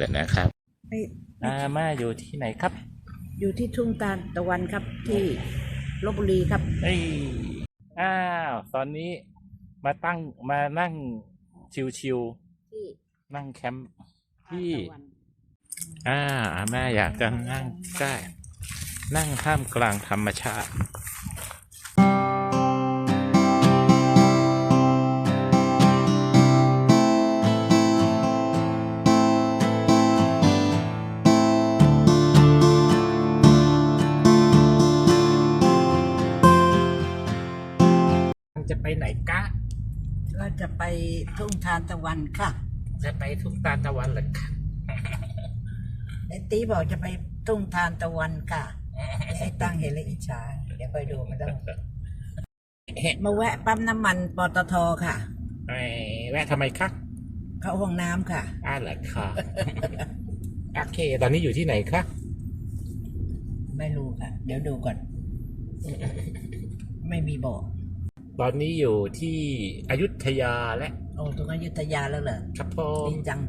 เดี๋ยวนะครับไม่อาม่าอยู่ที่ไหนครับ อยู่ที่ทุ่งตาลตะวันครับที่ลบบุรีครับ เอ้ยอ้าว ตอนนี้มาตั้งมานั่งชิวที่ๆนั่งแคมป์ทานที่ตะวันอ่าอาม่าอยากจะนั่งใกล้นั่งท่ามกลางธรรมชาติ ไปทุ่งทานตะวันค่ะ จะไปทุ่งตาลตะวันเหรอคะไอ้ตีบอกจะไปทุ่งทานตะวันค่ะ ไอ้ตั้งเห็นเลยอิจฉาเดี๋ยวไปดูมันต้องมาแวะปั๊มน้ำมันปตทค่ะ ไอ้แวะทำไมคะเข้าห้องน้ำค่ะ อ้าเหรอคะโอเค ตอนนี้อยู่ที่ไหนคะไม่รู้ค่ะ เดี๋ยวดูก่อน ไม่มีบอก ตอนนี้อยู่ที่อยุธยาและโอ้ตรงอยุธยาแล้วเหรอครับผดีมจัง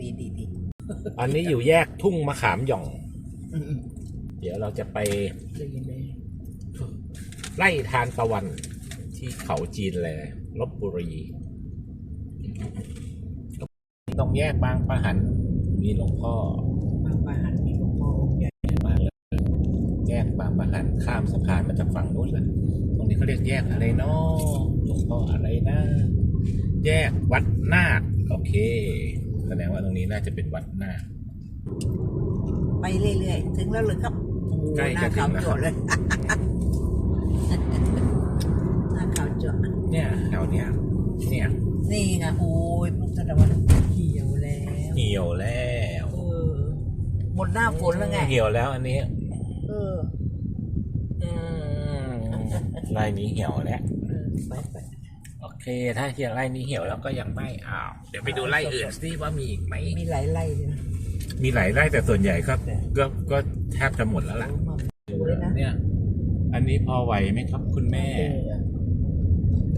ดีดีดีอันนี้อยู่แยกทุ่งมะขามหย่องอืมเดี๋ยวเราจะไปๆดีเลยไล่ทานตะวันที่เขาจีนแลลบบุรี ตรงแยกบางปะหัน มีหลวงพ่อบางปะหันมีหลวงพ่อองค์ใหญ่มากเลยแยกบางปะหันข้ามสะพานมาจากฝั่งนู้นแหละต รงนี้เขาเรียกแยกอะไรเนาะหลวงพ่ออะไรนะ แยกวัดนาคโอเคแสดงว่าตรงนี้น่าจะเป็นวัดนาคไปเรื่อยๆ ถึงแล้วเลยครับโอ้โหใกล้หจะน้าถึขาวงแล้วจั่วเลยหน้าขาวจั่วเนี่ยแถวเนี้ยเนี่ยนี่ไงโอ้ยพุทธตะวันเหี่ยวแล้วเหี่ยวแล้วเออหมดหน้าฝนแล้วไงเหี่ยวแล้วอันนี้ เออ อืม ไร่นี้เหี่ยวแล้วเออไปไปโอเค ถ้าเหี่ยวไร่นี้เหี่ยวแล้วก็ยังไม่อ้าวเดี๋ยวไปดูไร่อื่นสิว่ามีอีกไหมมีหลายไร่เลยนะมีหลายไร่แต่ส่วนใหญ่ก็ก็ก็แทบจะหมดแล้วล่ะโอ้มาดูเลยนะเนี่ย อันนี้พอไหวไหมครับคุณแม่เออ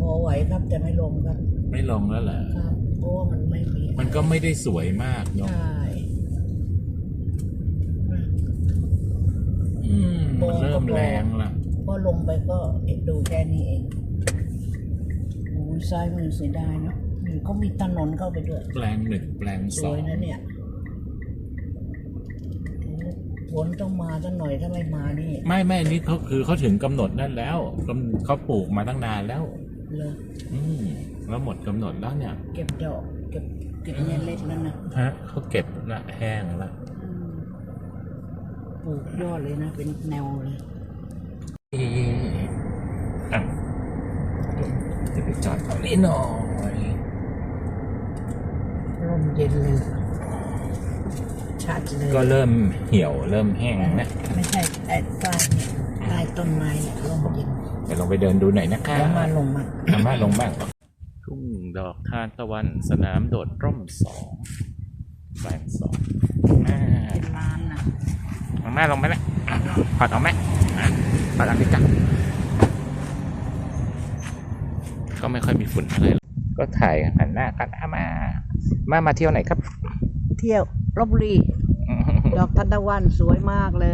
พอไหวครับแต่ไม่ลงครับ ไม่ลงแล้วเหรอครับเพราะว่ามันไม่มีมันก็ไม่ได้สวยมากเนาะใช่อืมมันเริ่มแรงละ พอลงไปก็ดูแค่นี้เองโอ้ยซ้ายมือเสียดายเนาะอืมเขามีถนนเข้าไปด้วย แปลงหนึ่งแปลงสสอวยงนะเนี่ยโอ้ฝนต้องมาสักหน่อยถ้าไม่มานี่ไม่ไม่นี่เขาคือเขาถึงกำหนดนั่นแล้วกำเขาปลูกมาตั้งนานแล้ว เลยอืมแล้วหมดกำหนดแล้วเนี่ยเก็บดอกเก็บเก็บเนี่ยเล็ดแล้วนะฮะเขาเก็บละแห้งละ อืมปลูกยอดเลยนะ เป็นแนวเลย อะเดี๋ยวไปจอดตรงนี้หน่อยร่มเย็นเลยชัดเลยก็เริ่มเหี่ยวเริ่มแห้งนะไม่ใช่ไอ้ใต้เนี่ยใต้ต้นไม้เนี่ยร่มเย็นเดี๋ยวลองไปเดินดูหน่อยนะคะแล้วมาลงมาสามารถลงบ้างทุ่งดอกทานตะวันสนามโดดร่มสองแปลงสองอ่าเป็นร้านนะมาแม่ลงไปแล้วถอดเอาไหม อะถอดเอันนี้จ้ะก็ไม่ค่อยมีฝุ่นอะไรหรอกก็ถ่ายหันหน้ากันอะมา มามาเที่ยวไหนครับ เที่ยวลบบุรี ดอกทันตะวันสวยมากเล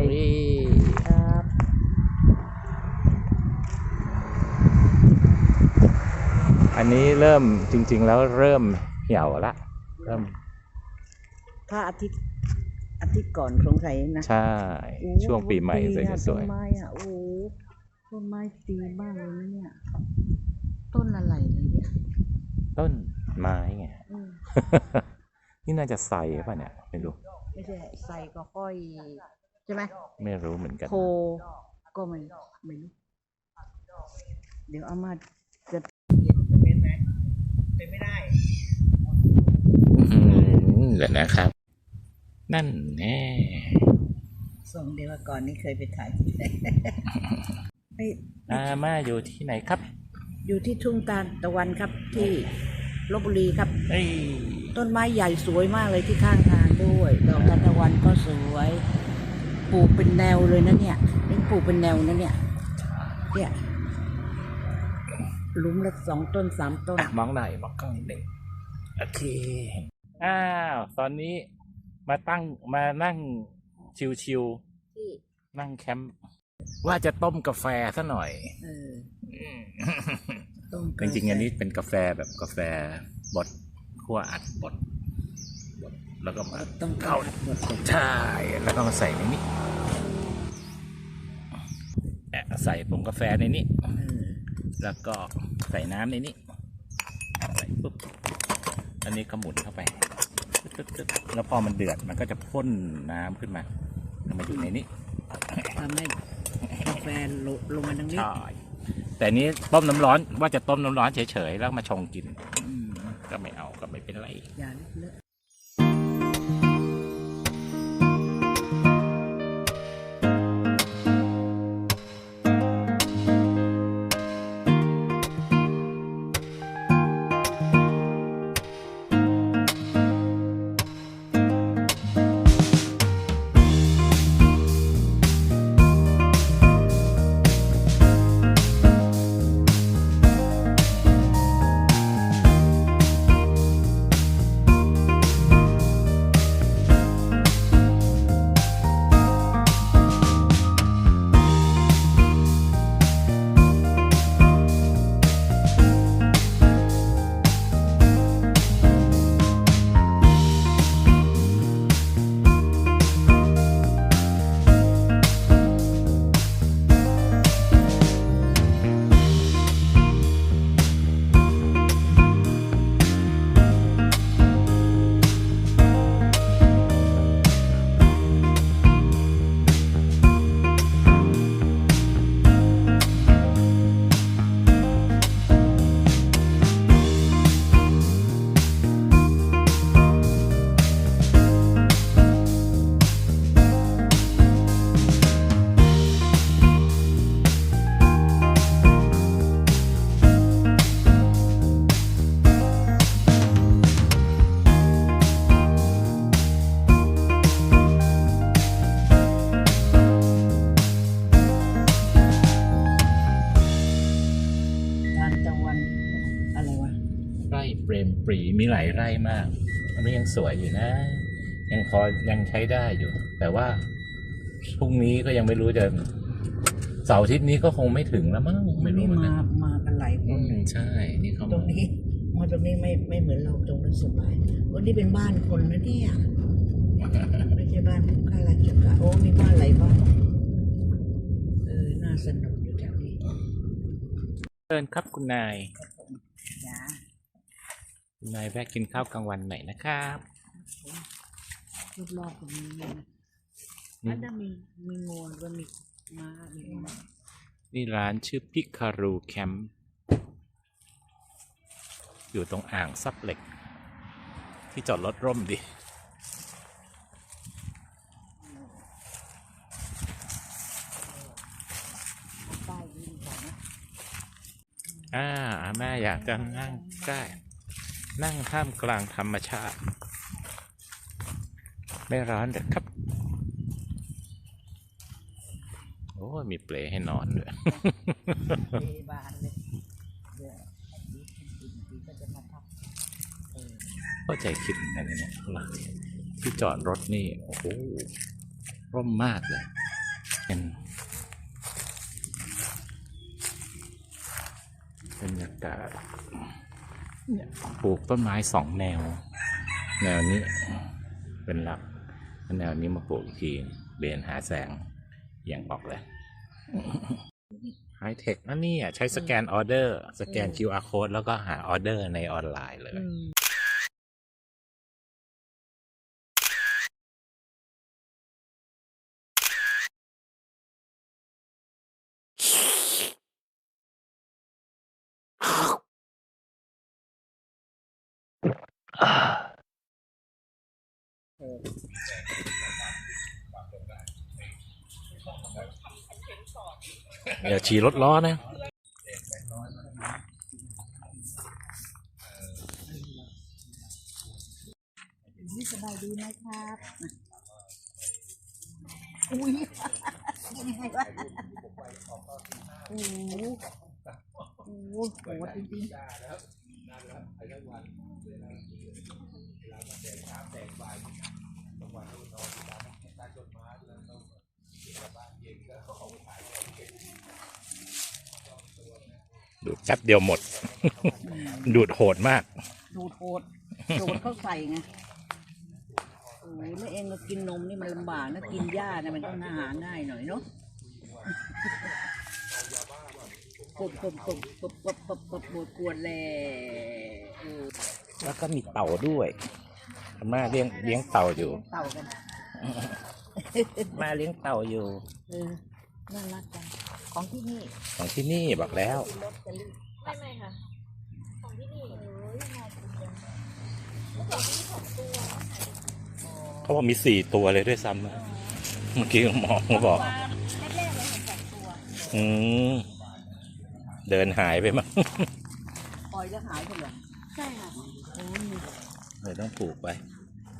ยนี่ครับอันนี้เริ่มจริง ๆ แล้วเริ่มเหี่ยวละ เริ่มถ้าอาทิตย์อา ทิตย์ก่อนสงสัยนะใช่โอ้ช่วงปีใหม่ดีสวยอะสวยต้นไม้อะโอ้โหต้นไม้ดีมากเลยนะเนี่ย ต้นอะไรเลยเนี่ยๆต้นไม้ไงอืมนี่น่าจะใส่ป่ะเนี่ยไม่รู้ไม่ใช่ใส่ก็ค่อยใช่ไหมไม่รู้เหมือนกันโคก็ไม่ไม่รู้เดี๋ยวอามาจะเป็นไหมเป็นไม่ได้อืมเดี๋ยวนะครับ นั่นแน่ส่งเดี๋ยวก่อนนี่เคยไปถ่ายที่ไหนไม่อาม่าอยู่ที่ไหนครับ อยู่ที่ทุ่งตาลตะวันครับที่ลบบุรีครับ เอ้ยต้นไม้ใหญ่สวยมากเลยที่ข้างทางด้วย ดอกทานตะวันก็สวย ปลูกเป็นแนวเลยนะเนี่ยนี่ปลูกเป็นแนวนะเนี่ย เนี่ยหลุมละสองต้นสามต้น อะมองหน่อยมองกล้องนิดหนึ่งโอเค อ้าว ตอนนี้ มาตั้งมานั่งชิวที่ๆนั่งแคมป์ว่าจะต้มกาแฟซะหน่อย เออต้มจริงๆอันนี้เป็นกาแฟแบบกาแฟบดคั่วอัดบดบดแล้วก็มาต้องเข้าหมดใช่แล้วก็มาใส่ในนี้แอะใส่ผงกาแฟในนี้ เออแล้วก็ใส่น้ำในนี้ใส่ปุ๊บ อันนี้ก็หมุนเข้าไปตึ๊ดๆๆ แล้วพอมันเดือดมันก็จะพ่นน้ำขึ้นมาแล้วมาอยู่ในนี้ทำให้กาแฟลงลงมาตรงนี้ใช่แต่นี้ต้มน้ำร้อนว่าจะต้มน้ำร้อนเฉยๆแล้วมาชงกินอืมก็ไม่เอาก็ไม่เป็นไรอย่าเลอะ ปรมปรีมีหลายไร่มากอันนี้ยังสวยอยู่นะ ยังพอยังใช้ได้อยู่ แต่ว่าพรุ่งนี้ก็ยังไม่รู้จะเสาร์อาทิตย์นี้ก็คงไม่ถึงแล้วมั้งไม่รู้เหมือนมากันมากันหลายคอืนมใช่นี่เขาตรงนี้มาตรงนี้ไม่ไม่เหมือนเราตรงนั้นสบายวันนี้เป็นบ้านคนนะเนี่ยไม่ใช่บ้านข้าราชการโอ้มีบ้านหลายบ้านเออน่าสนุกอยู่แถวนี้เชิญครับคุณนายจ้าคุณ นายแวะกินข้าวกลางวันหน่อยนะครับรูปรอบตรงนี้นะอืมอันนั้นมีมีงูก็มีม้ามีม้านี่ร้านชื่อพิคารูแคมป์อยู่ตรงอ่างซับเหล็ก ที่จอดรถร่มดิป้ายดีกว่านะอ่าแม่อยากจะนั่งใกล้ นั่งท่ามกลางธรรมชาติ ไม่ร้อนเด็ดครับ โอ้ยมีเปลให้นอนด้วยเทบานเลยเดี๋ยวอันนี้กินกินก็จะมาพักเออเข้าใจคิดอันนี้นะที่จอดรถนี่ โอ้โหร่มมากเลยเป็นบรรยากาศเนี่ย ปลูกต้นไม้สองแนว แนวนี้เป็นหลักแล้วแนวนี้มาปลูกอีกทีเบนหาแสงอย่างออกเลยไฮเทคนะเนี่ยใช้สแกนออเดอร์ สแกน QR code แล้วก็หาออเดอร์ในออนไลน์เลย อืมเอออย่าฉี่รถล้อนะ นี่สบายดีไหมครับอุ้ยยังไงวะโอ้โหโอ้โหโหดจริงๆ ดูดแป๊บเดียวหมด ดูดโหดมาก ดูดโหดดูดเข้าใส่ไงโอ้ยแล้วเองก็กินนมนี่มันลำบากนะกินหญ้าเนี่ยมันต้องหาง่ายหน่อยเนาะกบกบกบกบกบกบกบปวดกวนแลเออแล้วก็มีเต่าด้วย อาม่าเลี้ยงเลี้ยงเต่าอยู่ เต่ากันมาเลี้ยงเต่าอยู่เออน่ารักจังของที่นี่ของที่นี่บอกแล้วลอตเตอรี่ไม่ไม่ค่ะ ของที่นี่เอ้ยน่ากินจังเมื่อก่อนที่นี่ของตัวเขาบอกมีสี่ตัวเลยด้วยซ้ำนะเมื่อกี้หมอเขาบอก แรกๆเลยเห็นสองตัวอืมเดินหายไปมั้ง ปล่อยแล้วหายไปเหรอใช่ค่ะโอ้ย เลยต้องปลูกไป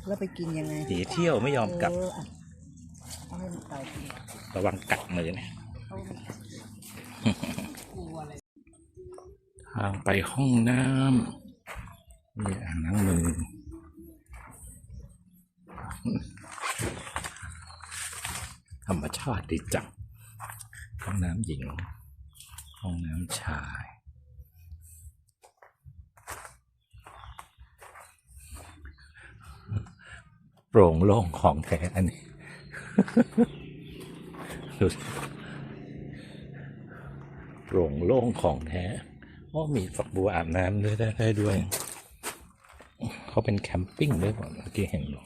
แล้วไปกินยังไงหนีเที่ยวไม่ยอมกลับ เอออะเอาให้เต่ากินระวังกัดมือนะ เอาให้กลัวอะไรทางไปห้องน้ำมีอ่างล้างมือธรรมชาติดีจังห้องน้ำหญิง ห้องน้ำชาย โปร่งโล่งของแท้อันนี้ดูสิโปร่งโล่งของแท้โอ้มีฝักบัวอาบน้ำด้วยได้ได้ด้วย เขาเป็นแคมปิ้งด้วยเปล่าเมื่อกี้เห็นอยู่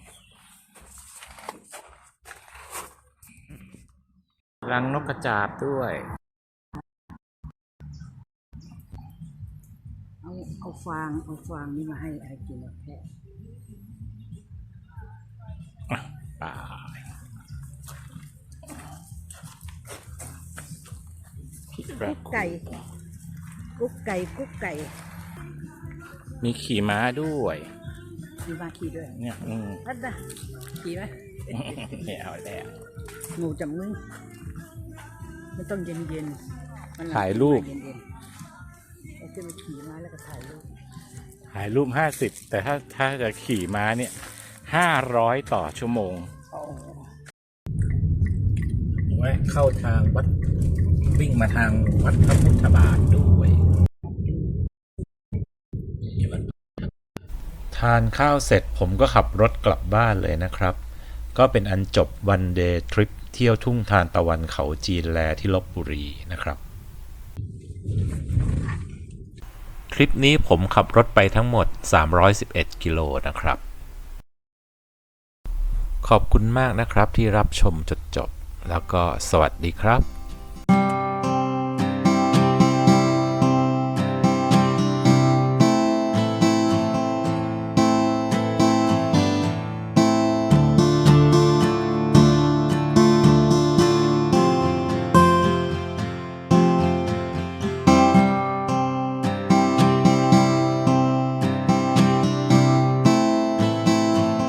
รังนกกระจาบด้วย เอาเอาฟางเอาฟางนี่มาให้อะไรกินแล้วแค่ ป่าพิกระกุ๊กไก่ กุ๊กไก่ กุ๊กไก่ มีขี่ม้าด้วยมีมาขี่ด้วยเนี่ยอืมพัดนะขี่ไหมไม่เอาแล้วงูจับมึงมันต้องเย็นเย็นๆมันหลังถ่ายรูป เย็นๆเอาขึ้นมาขี่มาแล้วก็ถ่ายรูปถ่ายรูปห้าสิบแต่ถ้าถ้าจะขี่ม้าเนี่ย ห้าร้อยต่อชั่วโมงโอ้ไว้เข้าทางวัดวิ่งมาทางวัดพระพุทธบาทด้วยทานข้าวเสร็จผมก็ขับรถกลับบ้านเลยนะครับ ก็เป็นอันจบวันเดย์ทริปเที่ยวทุ่งทานตะวันเขาจีนแลที่ลบบุรีนะครับ ทริปนี้ผมขับรถไปทั้งหมด 311 กิโลนะครับ ขอบคุณมากนะครับที่รับชมจนจบ แล้วก็สวัสดีครับ